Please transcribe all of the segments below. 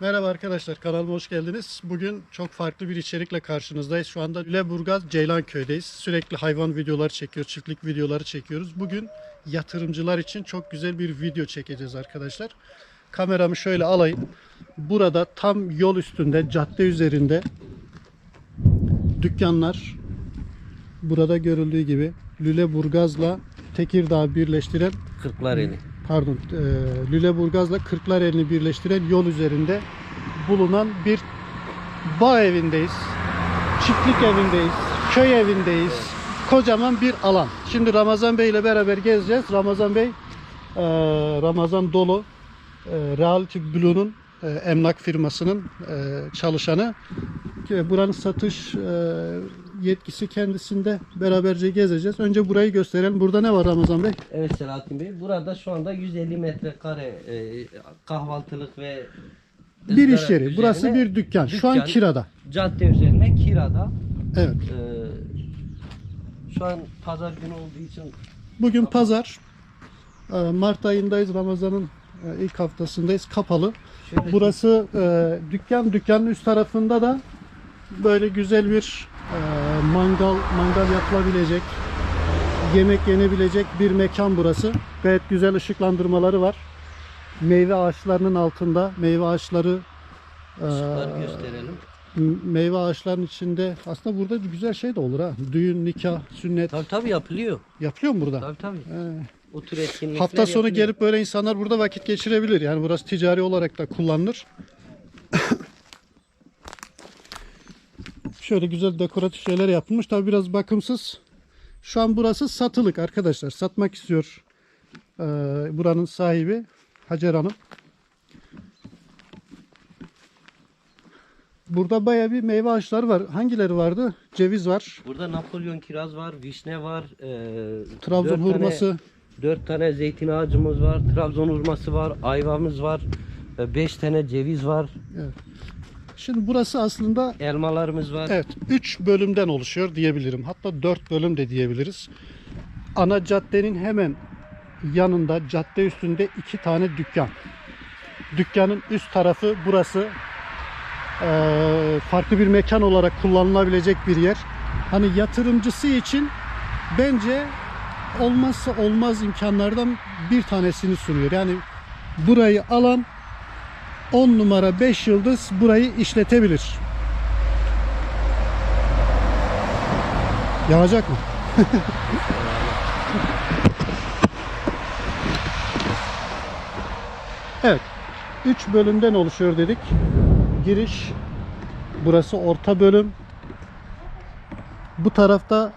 Merhaba arkadaşlar kanalıma hoş geldiniz. Bugün çok farklı bir içerikle karşınızdayız. Şu anda Lüleburgaz Ceylanköy'deyiz. Sürekli hayvan videoları çekiyoruz, çiftlik videoları çekiyoruz. Bugün yatırımcılar için çok güzel bir video çekeceğiz arkadaşlar. Kameramı şöyle alayım. Burada tam yol üstünde, cadde üzerinde dükkanlar burada görüldüğü gibi Lüleburgaz'la Tekirdağ birleştiren Kırklareli. Pardon e, Lüleburgaz'la Kırklareli'ni birleştiren yol üzerinde bulunan bir bağ evindeyiz. Çiftlik evindeyiz. Köy evindeyiz. Kocaman bir alan. Şimdi Ramazan Bey ile beraber gezeceğiz. Ramazan Bey e, Ramazan Dolu e, Realty Blue'nun e, emlak firmasının e, çalışanı. Buranın satış e, yetkisi kendisinde. Beraberce gezeceğiz. Önce burayı gösterelim. Burada ne var Ramazan Bey? Evet Selahattin Bey. Burada şu anda 150 metrekare e, kahvaltılık ve Bir iş yeri. Burası üzerine bir dükkan. Şu an dükkan, kirada. Cadde üzerine kirada. Evet. E, şu an pazar günü olduğu için Bugün pazar. Ee, Mart ayındayız. Ramazan'ın e, ilk haftasındayız. Kapalı. şöyle Burası e, dükkan. Dükkanın üst tarafında da böyle güzel bir e, mangal mangal yapılabilecek, yemek yenebilecek bir mekan burası. Gayet güzel ışıklandırmaları var. Meyve ağaçlarının altında meyve ağaçları e, ışıkları gösterelim. meyve ağaçlarının içinde aslında burada güzel şey de olur ha. Düğün, nikah, sünnet Tabii tabii yapılıyor. yapılıyor mu burada? Tabii tabii. He. O tür etkinlikler Hafta sonu yapılıyor. gelip böyle insanlar burada vakit geçirebilir. Yani burası ticari olarak da kullanılır. Şöyle güzel dekoratif şeyler yapılmış. Tabi biraz bakımsız. Şu an burası satılık arkadaşlar. Satmak istiyor ee, buranın sahibi Hacer Hanım. Burada baya bir meyve ağaçları var. Hangileri vardı? Ceviz var. Burada Napolyon kiraz var, vişne var, e, Trabzon dört tane- hurması. Dört tane zeytin ağacımız var, Trabzon hurması var, ayvamız var, e, beş tane ceviz var, Şimdi burası aslında elmalarımız var. Evet, 3 bölümden oluşuyor diyebilirim. Hatta 4 bölüm de diyebiliriz. Ana caddenin hemen yanında, cadde üstünde iki tane dükkan. Dükkanın üst tarafı burası. Ee, farklı bir mekan olarak kullanılabilecek bir yer. Hani yatırımcısı için bence olmazsa olmaz imkanlardan bir tanesini sunuyor. Yani burayı alan 10 numara 5 yıldız burayı işletebilir. Yağacak mı? evet. 3 bölümden oluşuyor dedik. Giriş burası orta bölüm. Bu tarafta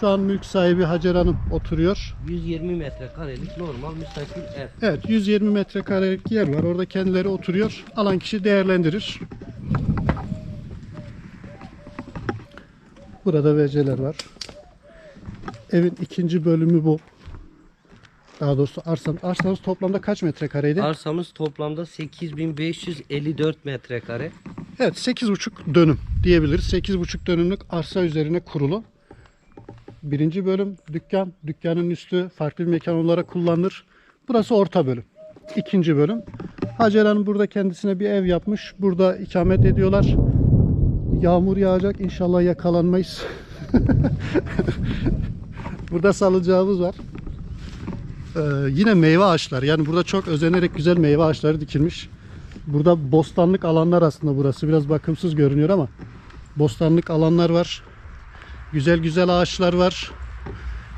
şu an mülk sahibi Hacer Hanım oturuyor. 120 metrekarelik normal müstakil ev. Evet 120 metrekarelik yer var. Orada kendileri oturuyor. Alan kişi değerlendirir. Burada WC'ler var. Evin ikinci bölümü bu. Daha doğrusu arsan, arsanız toplamda kaç metrekareydi? Arsamız toplamda 8554 metrekare. Evet 8,5 dönüm diyebiliriz. 8,5 dönümlük arsa üzerine kurulu. Birinci bölüm dükkan. Dükkanın üstü farklı bir mekan olarak kullanılır. Burası orta bölüm. İkinci bölüm. Hacer Hanım burada kendisine bir ev yapmış. Burada ikamet ediyorlar. Yağmur yağacak. İnşallah yakalanmayız. burada salacağımız var. Ee, yine meyve ağaçları. Yani burada çok özenerek güzel meyve ağaçları dikilmiş. Burada bostanlık alanlar aslında burası. Biraz bakımsız görünüyor ama bostanlık alanlar var. Güzel güzel ağaçlar var.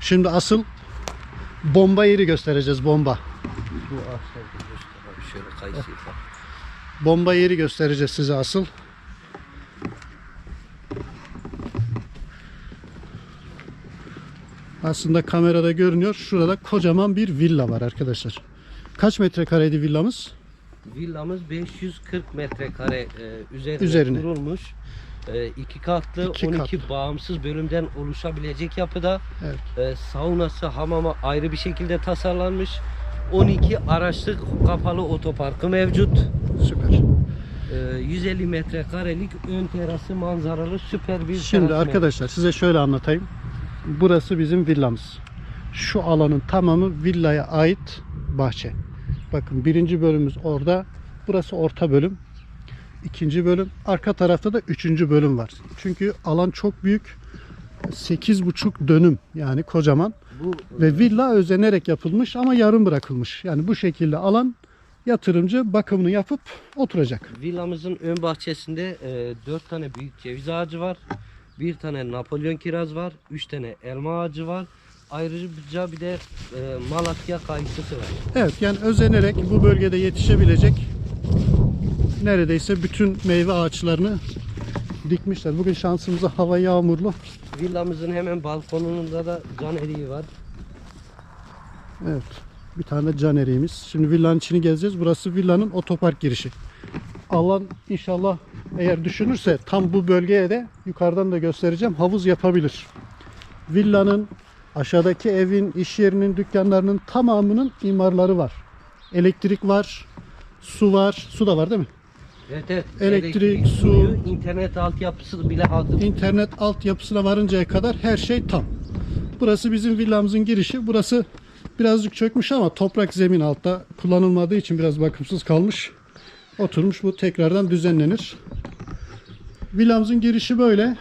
Şimdi asıl bomba yeri göstereceğiz bomba. Bu ağaçlar şöyle. Bomba yeri göstereceğiz size asıl. Aslında kamerada görünüyor. Şurada kocaman bir villa var arkadaşlar. Kaç metrekareydi villamız? Villamız 540 metrekare e, üzerine, Üzerine. kurulmuş. E, iki katlı İki 12 katlı. bağımsız bölümden oluşabilecek yapıda. Evet. E, saunası, hamama ayrı bir şekilde tasarlanmış. 12 araçlık kapalı otoparkı mevcut. Süper. E, 150 metrekarelik ön terası manzaralı süper bir Şimdi arkadaşlar size şöyle anlatayım. Burası bizim villamız. Şu alanın tamamı villaya ait bahçe. Bakın birinci bölümümüz orada. Burası orta bölüm. İkinci bölüm. Arka tarafta da üçüncü bölüm var. Çünkü alan çok büyük. 8,5 dönüm yani kocaman. Bu Ve villa özenerek yapılmış ama yarım bırakılmış. Yani bu şekilde alan yatırımcı bakımını yapıp oturacak. villamızın ön bahçesinde 4 tane büyük ceviz ağacı var. Bir tane Napolyon kiraz var. 3 tane elma ağacı var. Ayrıca bir de e, Malatya kayısısı var. Evet yani özenerek bu bölgede yetişebilecek neredeyse bütün meyve ağaçlarını dikmişler. Bugün şansımıza hava yağmurlu. Villamızın hemen balkonunda da can eriği var. Evet. Bir tane can eriğimiz. Şimdi villanın içini gezeceğiz. Burası villanın otopark girişi. Alan inşallah eğer düşünürse tam bu bölgeye de yukarıdan da göstereceğim. Havuz yapabilir. Villanın aşağıdaki evin, iş yerinin, dükkanlarının tamamının imarları var. Elektrik var, su var. Su da var değil mi? Evet, evet. Elektrik, su- suyu, internet altyapısı bile hazır. İnternet altyapısına varıncaya kadar her şey tam. Burası bizim villamızın girişi. Burası birazcık çökmüş ama toprak zemin altta kullanılmadığı için biraz bakımsız kalmış. Oturmuş bu tekrardan düzenlenir. Villamızın girişi böyle.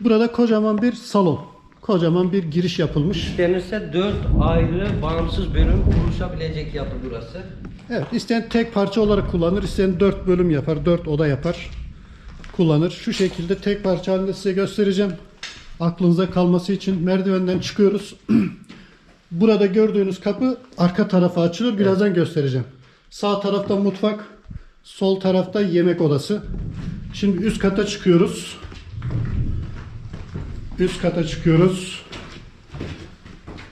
Burada kocaman bir salon. Kocaman bir giriş yapılmış. Denirse 4 ayrı bağımsız bölüm oluşabilecek yapı burası. Evet, isteyen tek parça olarak kullanır, isteyen 4 bölüm yapar, 4 oda yapar, kullanır. Şu şekilde tek parça halinde size göstereceğim. Aklınıza kalması için merdivenden çıkıyoruz. Burada gördüğünüz kapı arka tarafa açılır. Birazdan göstereceğim. Sağ tarafta mutfak, sol tarafta yemek odası. Şimdi üst kata çıkıyoruz. Üst kata çıkıyoruz.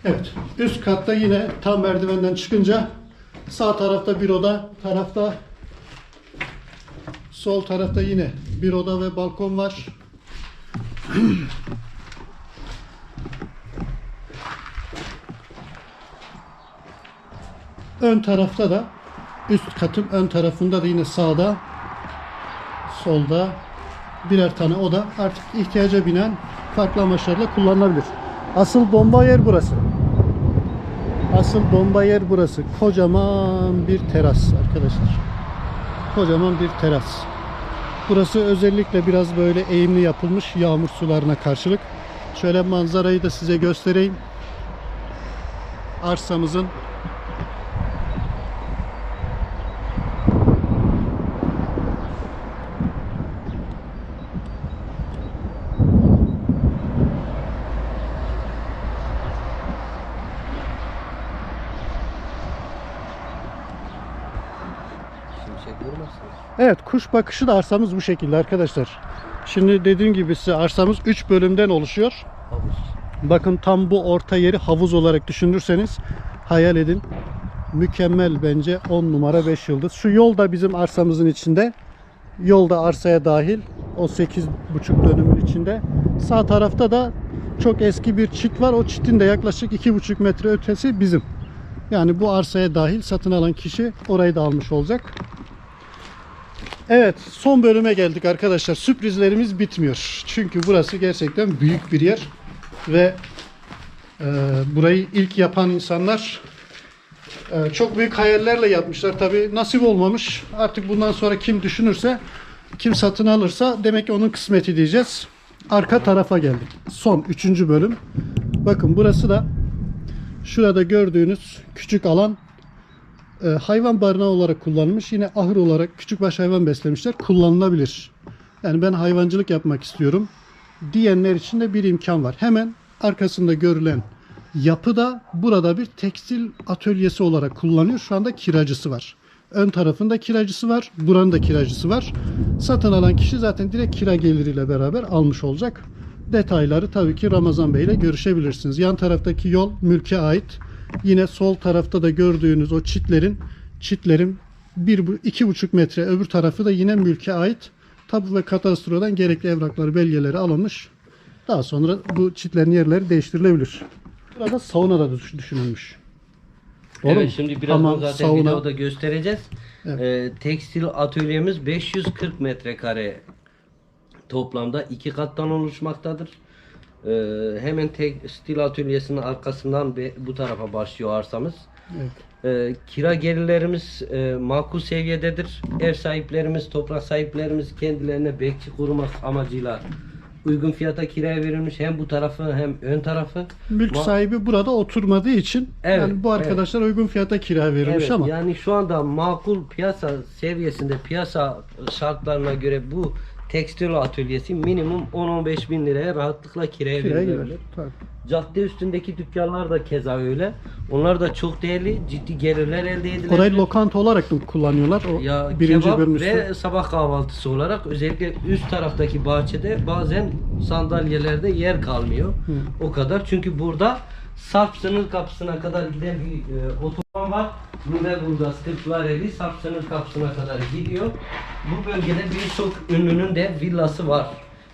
Evet. Üst katta yine tam merdivenden çıkınca sağ tarafta bir oda, tarafta sol tarafta yine bir oda ve balkon var. Ön tarafta da üst katın ön tarafında da yine sağda solda birer tane oda artık ihtiyaca binen farklı amaçlarla kullanılabilir. Asıl bomba yer burası. Asıl bomba yer burası. Kocaman bir teras arkadaşlar. Kocaman bir teras. Burası özellikle biraz böyle eğimli yapılmış yağmur sularına karşılık. Şöyle manzarayı da size göstereyim. Arsamızın Evet kuş bakışı da arsamız bu şekilde arkadaşlar. Şimdi dediğim gibi size arsamız 3 bölümden oluşuyor. Havuz. Bakın tam bu orta yeri havuz olarak düşünürseniz hayal edin. Mükemmel bence 10 numara 5 yıldız. Şu yol da bizim arsamızın içinde. Yol da arsaya dahil. O 8,5 dönümün içinde. Sağ tarafta da çok eski bir çit var. O çitin de yaklaşık 2,5 metre ötesi bizim. Yani bu arsaya dahil satın alan kişi orayı da almış olacak. Evet son bölüme geldik arkadaşlar. Sürprizlerimiz bitmiyor. Çünkü burası gerçekten büyük bir yer. Ve e, burayı ilk yapan insanlar e, çok büyük hayallerle yapmışlar. Tabi nasip olmamış. Artık bundan sonra kim düşünürse, kim satın alırsa demek ki onun kısmeti diyeceğiz. Arka tarafa geldik. Son üçüncü bölüm. Bakın burası da şurada gördüğünüz küçük alan e, hayvan barınağı olarak kullanılmış. Yine ahır olarak küçükbaş hayvan beslemişler. Kullanılabilir. Yani ben hayvancılık yapmak istiyorum diyenler için de bir imkan var. Hemen arkasında görülen yapıda burada bir tekstil atölyesi olarak kullanıyor. Şu anda kiracısı var. Ön tarafında kiracısı var. Buranın da kiracısı var. Satın alan kişi zaten direkt kira geliriyle beraber almış olacak. Detayları tabii ki Ramazan Bey ile görüşebilirsiniz. Yan taraftaki yol mülke ait. Yine sol tarafta da gördüğünüz o çitlerin çitlerin bir, iki buçuk metre öbür tarafı da yine mülke ait. Tapu ve kadastrodan gerekli evrakları, belgeleri alınmış. Daha sonra bu çitlerin yerleri değiştirilebilir. Burada sauna da düş- düşünülmüş. Doğru evet mu? şimdi birazdan Hamam, zaten sauna. videoda göstereceğiz. Evet. Ee, tekstil atölyemiz 540 metrekare toplamda iki kattan oluşmaktadır. Ee, hemen tekstil atölyesinin arkasından be- bu tarafa başlıyor arsamız. Evet. Ee, kira gelirlerimiz e, makul seviyededir. Ev sahiplerimiz, toprak sahiplerimiz kendilerine bekçi kurmak amacıyla uygun fiyata kiraya verilmiş hem bu tarafı hem ön tarafı. Mülk Ma- sahibi burada oturmadığı için Evet, yani bu arkadaşlar uygun fiyata kira verilmiş Evet, ama yani şu anda makul piyasa seviyesinde piyasa şartlarına göre bu tekstil atölyesi minimum 10-15 bin liraya rahatlıkla kiraya girer. verilebilir. Tabii. Cadde üstündeki dükkanlar da keza öyle. Onlar da çok değerli, ciddi gelirler elde edilebilir. Orayı lokanta olarak mı kullanıyorlar? O ya birinci kebap ve sabah kahvaltısı olarak özellikle üst taraftaki bahçede bazen sandalyelerde yer kalmıyor. O kadar. Çünkü burada Sarp sınır kapısına kadar giden bir e, otoban var. Lüleburgaz Kırklareli Sarp sınır kapısına kadar gidiyor. Bu bölgede birçok ünlünün de villası var.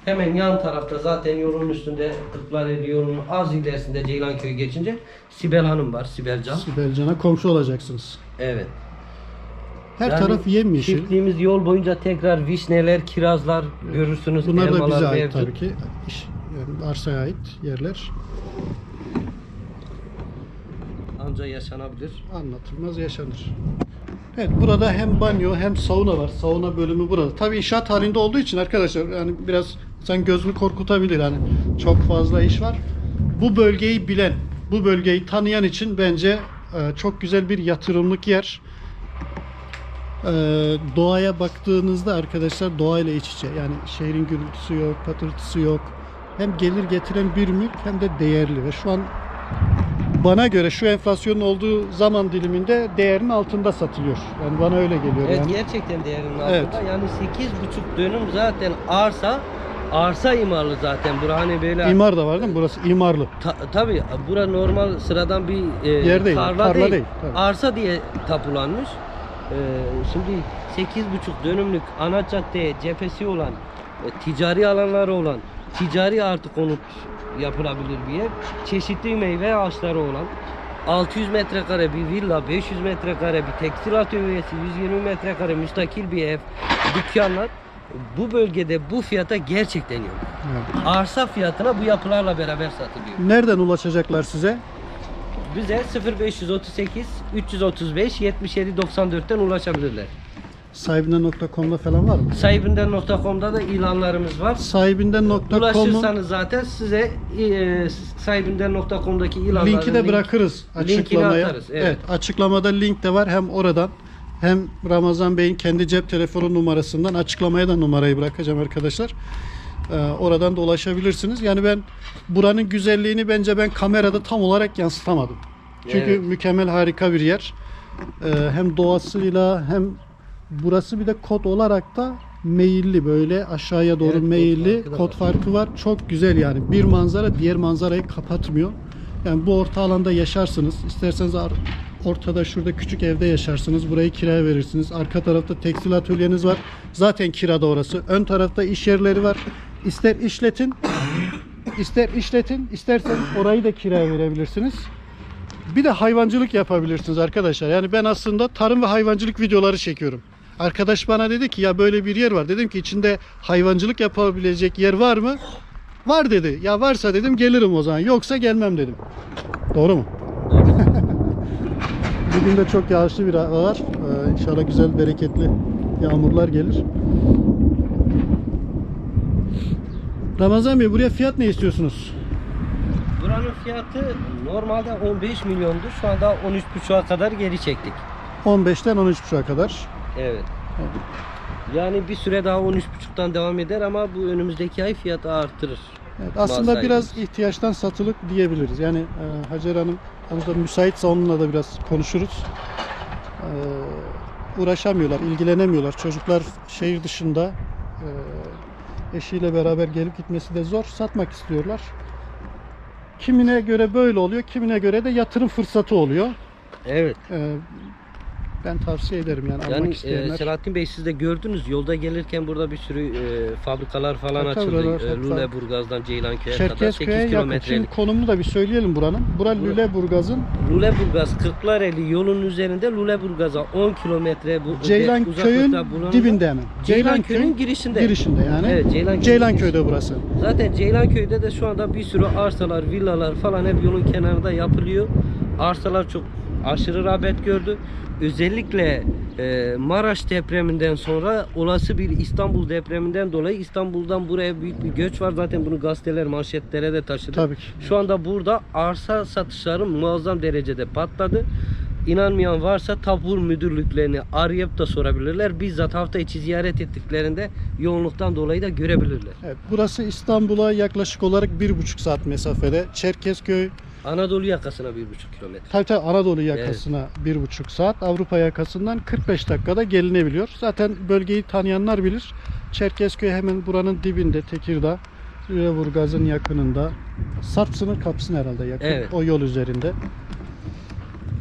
Hemen yan tarafta zaten yolun üstünde Kırklareli yolunun az ilerisinde Ceylanköy geçince Sibel Hanım var. Sibel Can. Sibel Can'a komşu olacaksınız. Evet. Her Yani taraf yemyeşil. Çiftliğimiz yol boyunca tekrar vişneler, kirazlar görürsünüz. Bunlar da bize ait mevcut. tabii ki. Yani arsaya ait yerler. Anca yaşanabilir. Anlatılmaz yaşanır. Evet burada hem banyo hem sauna var. Sauna bölümü burada. Tabii inşaat halinde olduğu için arkadaşlar yani biraz sen gözünü korkutabilir hani çok fazla iş var. Bu bölgeyi bilen, bu bölgeyi tanıyan için bence e, çok güzel bir yatırımlık yer. E, doğaya baktığınızda arkadaşlar doğayla iç içe. Yani şehrin gürültüsü yok, patırtısı yok. Hem gelir getiren bir mülk hem de değerli ve şu an bana göre şu enflasyonun olduğu zaman diliminde değerinin altında satılıyor. Yani bana öyle geliyor Evet yani. gerçekten değerinin altında. Evet. Yani 8,5 dönüm zaten arsa arsa imarlı zaten. Bura hani böyle İmar da var değil mi? Burası imarlı. Ta, tabii bura normal sıradan bir e, Yer değil, tarla, tarla değil. değil, tabii. Arsa diye tapulanmış. E, şimdi 8,5 dönümlük ana caddeye cephesi olan, e, ticari alanları olan, ticari artı konut yapılabilir bir yer. Çeşitli meyve ağaçları olan 600 metrekare bir villa, 500 metrekare bir tekstil atölyesi, 120 metrekare müstakil bir ev, dükkanlar bu bölgede bu fiyata gerçekten yok. Evet. Arsa fiyatına bu yapılarla beraber satılıyor. Nereden ulaşacaklar size? Bize 0538 335 77 94'ten ulaşabilirler. Sahibinden.com'da falan var mı? Sahibinden.com'da da ilanlarımız var. Sahibinden.com'un Ulaşırsanız zaten size e, sahibinden.com'daki ilanların linki de link- bırakırız linkini açıklamaya. atarız, evet. evet. açıklamada link de var hem oradan hem Ramazan Bey'in kendi cep telefonu numarasından açıklamaya da numarayı bırakacağım arkadaşlar. Ee, oradan da ulaşabilirsiniz. Yani ben buranın güzelliğini bence ben kamerada tam olarak yansıtamadım. Çünkü Evet. mükemmel harika bir yer. Ee, hem doğasıyla hem burası bir de kod olarak da meyilli böyle aşağıya doğru Evet, meyilli kod farkı var. Çok güzel yani. Bir manzara diğer manzarayı kapatmıyor. Yani bu orta alanda yaşarsınız. İsterseniz ortada şurada küçük evde yaşarsınız. Burayı kiraya verirsiniz. Arka tarafta tekstil atölyeniz var. Zaten kirada orası. Ön tarafta iş yerleri var. İster işletin, ister işletin, isterseniz orayı da kiraya verebilirsiniz. Bir de hayvancılık yapabilirsiniz arkadaşlar. Yani ben aslında tarım ve hayvancılık videoları çekiyorum. Arkadaş bana dedi ki ya böyle bir yer var. Dedim ki içinde hayvancılık yapabilecek yer var mı? Var dedi. Ya varsa dedim gelirim o zaman. Yoksa gelmem dedim. Doğru mu? Bugün de çok yağışlı bir hava var. Ee, inşallah güzel bereketli yağmurlar gelir. Ramazan Bey buraya fiyat ne istiyorsunuz? Buranın fiyatı normalde 15 milyondu. Şu anda 13,5'a kadar geri çektik. 15'ten 13.5'a kadar. Evet. Yani bir süre daha 13,5'tan devam eder ama bu önümüzdeki ay fiyatı artırır. Evet, aslında biraz ihtiyaçtan satılık diyebiliriz. Yani e, Hacer Hanım onu da müsaitse onunla da biraz konuşuruz. E, uğraşamıyorlar, ilgilenemiyorlar. Çocuklar şehir dışında e, eşiyle beraber gelip gitmesi de zor. Satmak istiyorlar. Kimine göre böyle oluyor, kimine göre de yatırım fırsatı oluyor. Evet. E, Ben tavsiye ederim yani, Yani almak e, isteyenler. Selahattin Bey siz de gördünüz yolda gelirken burada bir sürü e, fabrikalar falan açıldı. E, Lüleburgaz'dan Ceylanköy'e kadar 8 Çerkezköy'e yakın. Şimdi kilometrelik. konumunu da bir söyleyelim buranın. Bura Lüleburgaz'ın Lüleburgaz Kırklareli yolun üzerinde Lüleburgaz'a 10 kilometre bu Ceylanköy'ün dibinde hemen. Ceylanköy'ün girişinde. girişinde yani. Evet, Ceylanköy'ün Ceylanköy'de burası. Zaten Ceylanköy'de de şu anda bir sürü arsalar, villalar falan hep yolun kenarında yapılıyor. Arsalar çok aşırı rağbet gördü. Özellikle e, Maraş depreminden sonra olası bir İstanbul depreminden dolayı İstanbul'dan buraya büyük bir göç var. Zaten bunu gazeteler, manşetlere de taşıdı. Tabii ki. Şu anda burada arsa satışları muazzam derecede patladı. İnanmayan varsa tabur müdürlüklerini arayıp da sorabilirler. Bizzat hafta içi ziyaret ettiklerinde yoğunluktan dolayı da görebilirler. Evet, burası İstanbul'a yaklaşık olarak bir buçuk saat mesafede. Çerkezköy, Anadolu yakasına bir buçuk kilometre. tabii tabii Anadolu yakasına bir buçuk saat. Avrupa yakasından 45 dakikada gelinebiliyor. Zaten bölgeyi tanıyanlar bilir. Çerkezköy hemen buranın dibinde Tekirdağ. Lüleburgaz'ın yakınında. Sarp sınır kapısına herhalde yakın. Evet. O yol üzerinde.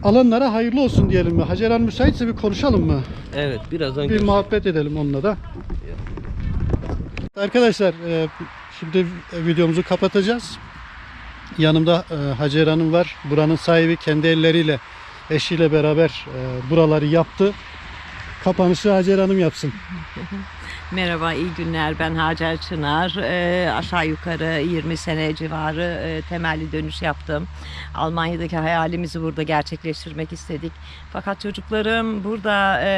Alanlara hayırlı olsun diyelim mi? Hacer müsaitse bir konuşalım mı? Evet birazdan bir görüşürüz. muhabbet edelim onunla da. Arkadaşlar e, şimdi videomuzu kapatacağız. Yanımda e, Hacer Hanım var. Buranın sahibi kendi elleriyle eşiyle beraber e, buraları yaptı. Kapanışı Hacer Hanım yapsın. Merhaba, iyi günler. Ben Hacer Çınar. Ee, aşağı yukarı 20 sene civarı e, temelli dönüş yaptım. Almanya'daki hayalimizi burada gerçekleştirmek istedik. Fakat çocuklarım burada e,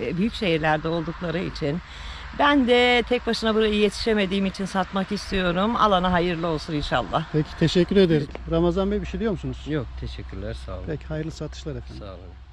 e, büyük şehirlerde oldukları için ben de tek başına buraya yetişemediğim için satmak istiyorum. Alana hayırlı olsun inşallah. Peki teşekkür ederiz. Ramazan Bey bir şey diyor musunuz? Yok teşekkürler sağ olun. Peki hayırlı satışlar efendim. Sağ olun.